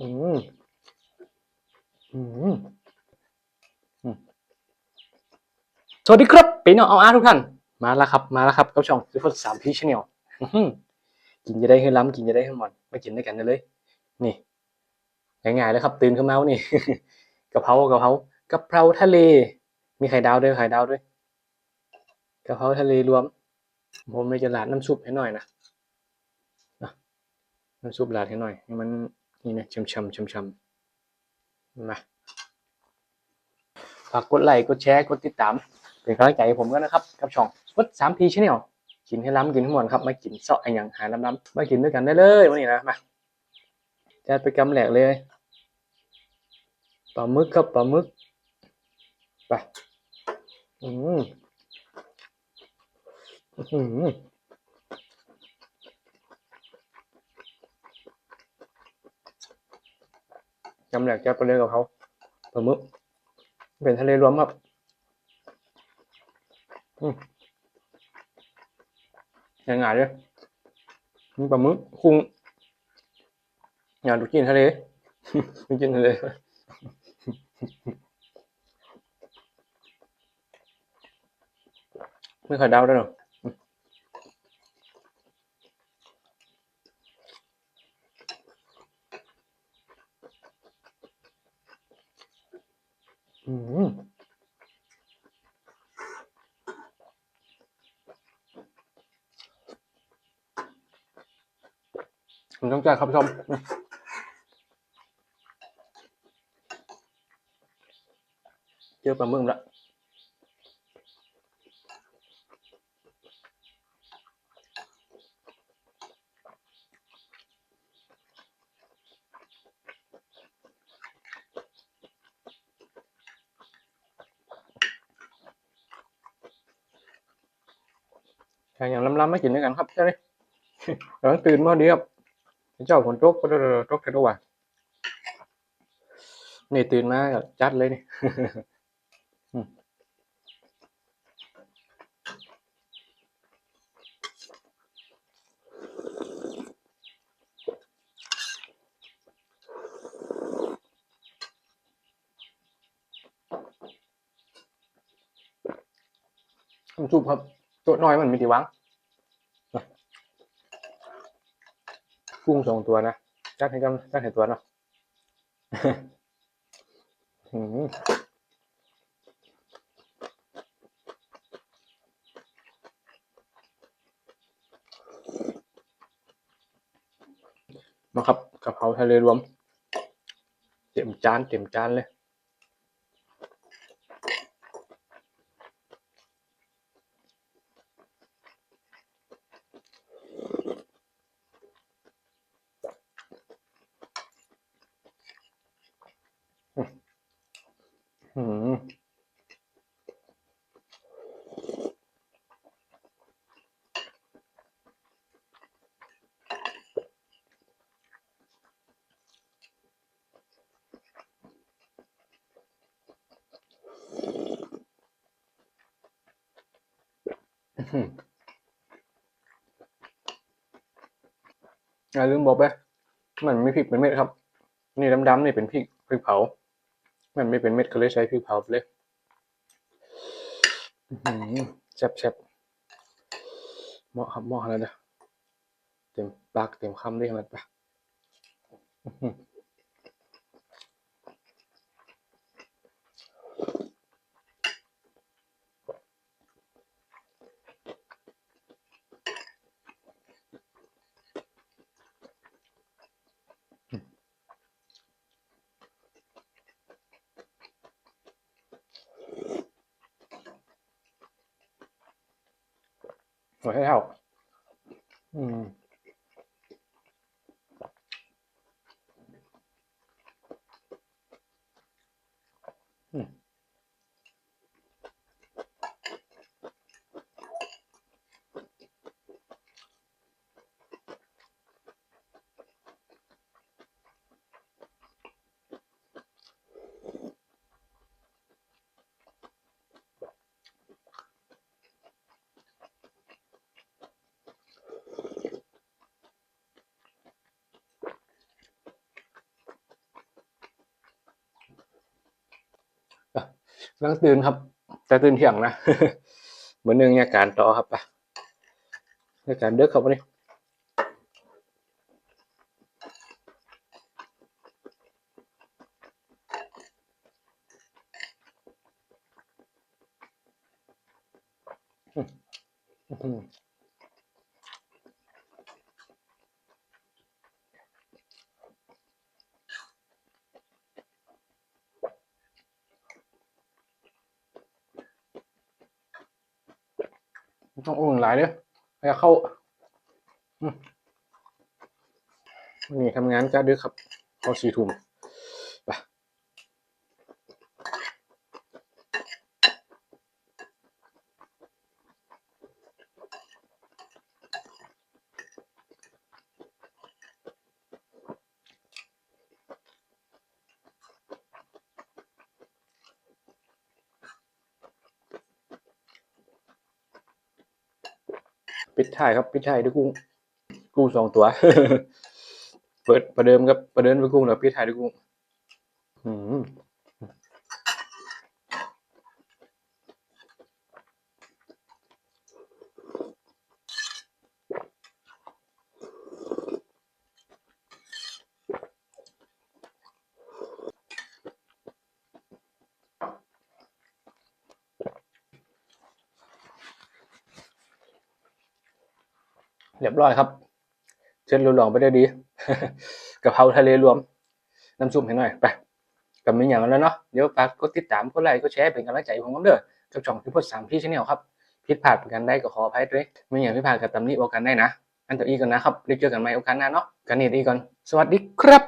อืมอืมสวัสดีครับปีน้องเอาอาทุกท่าน มาแล้วครับ มาแล้วครับกับช่องซูเปอร์สามพีชแนลกินจะได้ให้ล้ำกินจะได้ให้หมดมากินด้วยกันเลย นี่ง่ายๆเลยครับ ตื่นขึ้นมาวันนี่กะเพรากะเพรากะเพราทะเล มีไข่ดาวด้วยไข่ดาวด้วยกะเพราทะเลรวม ผมไม่จะราดน้ำซุปให้หน่อยนะนะน้ำซุปราดให้หน่อยให้มัน นี่นะช่ำๆช่ำๆมาฝากกดไลค์กดแชร์กดติดตาม เป็นกำลังใจให้ผมกันะครับ กับช่องวัดสามพีชแนลกินให้ล้ำกินให้หมดครับ มากินเสาะอ้หยังหาล้ำๆมากินด้วยกันได้เลยวันนี้นะมาจัดไปกำแหลกเลยปลาหมึกครับปลาหมึกไปอืมอืม กำแหลกจัดไปเลยกับเขาปลาหมึกเป็นทะเลรวมครับง่ายๆเลยมีปลาหมึกคุ้งอยากดูกินทะเลดูกินทะเลไม่เคยเดาได้หรอ อืมผมต้องจ่ายครับผู้ชมเจอปลาหมึกละ ใครอย่างล้ำๆไม่กินด้วยกันครับใช่ไหมกำลังตื่นมาดีครับเจ้าฝนตกก็ตกแค่ตัวนี่ตื่นมาจัดเลยนี่อืมน้ำซุปครับ ตัวน้อยมันมีกี่วังกุ้งสองตัวนะจัดให้กันจัดให้ตัวเนาะอืมมาครับกะเพราทะเลรวม เต็มจานเต็มจานเลย อืมอื้อหืออย่าลืมบอกไปมันไม่พริกเป็นเม็ดครับ นี่ดำๆนี่เป็นพริกพริกเผา มันไม่เป็นเม็ดก็เลยใช้พริกเผาไปเลยแซ่บแซ่บเหมาะครับเหมาะแล้วนะเต็มปากเต็มคำได้ขนาดปะ อื้อหือ กำลังตื่นครับ แต่ตื่นเที่ยงนะเหมือนหนึ่งนี้การต่อครับไปอาการเด็กครับวันนี้อืม ต้องอุ่นหลายเด้ออยากเข้าวันนี่ทำงานจ้าดึกครับพอสี่ทุ่ม ปิดท้ายครับปิดท้ายด้วยกุ้งกุ้งสองตัว เปิดประเดิมครับประเดิมด้วยกุ้งแล้วปิดท้ายด้วยกุ้งอืม เรียบร้อยครับเชิญลองไปได้ดีกะเพราทะเลรวม น้ำซุปให้หน่อยไปกับมีอย่างนั้นแล้วเนาะเดี๋ยวฝากกดติดตามกดไลค์กดแชร์เป็นกำลังใจของผมกันเด้อกับช่องพิพดสามพี่ชแนลครับผิดพลาดกันได้ก็ขออภัยด้วยมีอย่างผิดพลาดกับตำหนิโอกันได้นะอันต่ออีกก่อนนะครับได้เจอกันใหม่โอกาสหน้าเนาะกันนี่ดีก่อนสวัสดีครับ